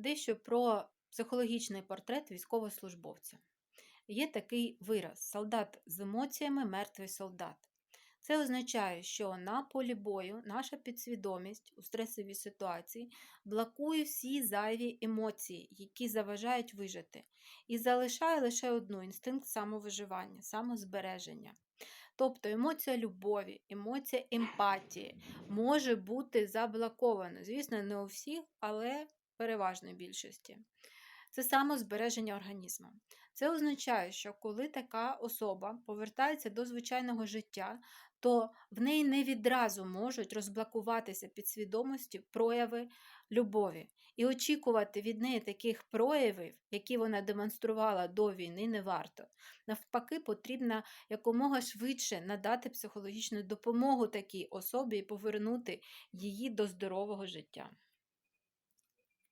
Дещо про психологічний портрет військовослужбовця. Є такий вираз: солдат з емоціями, мертвий солдат. Це означає, що на полі бою наша підсвідомість у стресовій ситуації блокує всі зайві емоції, які заважають вижити, і залишає лише одну інстинкт самовиживання, самозбереження. Тобто емоція любові, емоція емпатії може бути заблокована. Звісно, не у всіх, але переважної більшості. Це самозбереження організму. Це означає, що коли така особа повертається до звичайного життя, то в неї не відразу можуть розблокуватися підсвідомості прояви любові. І очікувати від неї таких проявів, які вона демонструвала до війни, не варто. Навпаки, потрібно якомога швидше надати психологічну допомогу такій особі і повернути її до здорового життя.